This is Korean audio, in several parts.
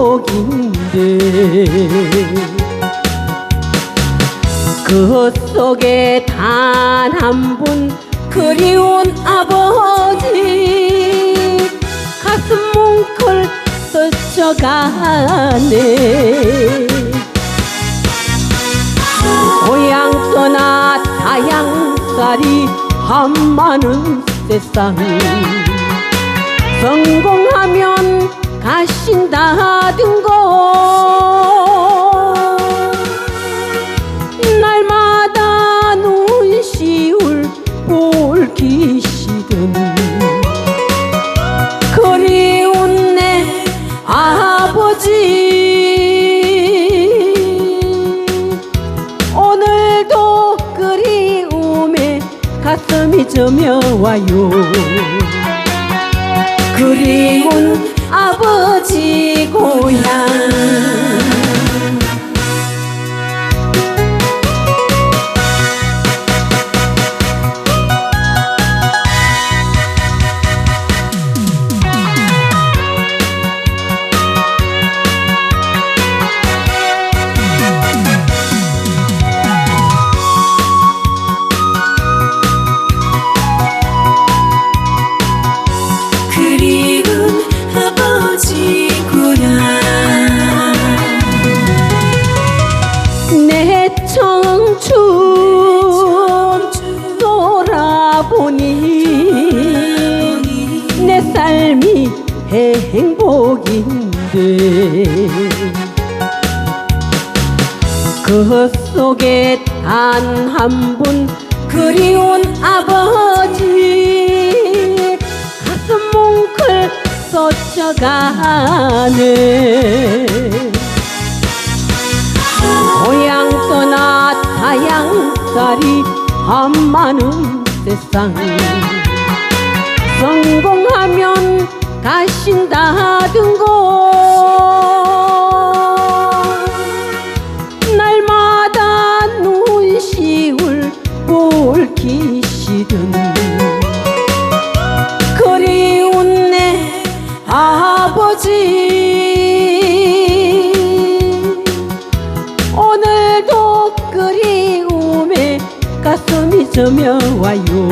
행복인데 그 속에 단 한 분 그리운 아버지 가슴 뭉클 스쳐가네. 고향 떠나 타양살이 한많은 세상 성공 거 날마다 눈시울 볼기시든 그리운 내 아버지. 오늘도 그리움에 가슴이 저며와요. 그리운 아버 행복인데. 그 속에 단 한 분 그리운 아버지. 가슴 뭉클 쏟쳐가네. 고향 떠나 타양살이 한많은 세상 거 날마다 눈시울 볼기시든 그리운 내 아버지. 오늘도 그리움에 가슴이 저며와요.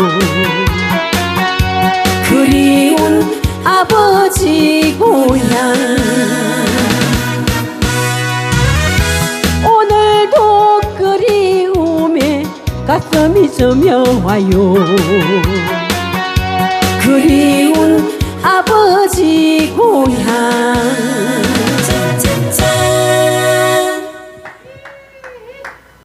그리운 아버지 고향. 오늘도 그리움에 가슴이 저며와요. 그리운 아버지 고향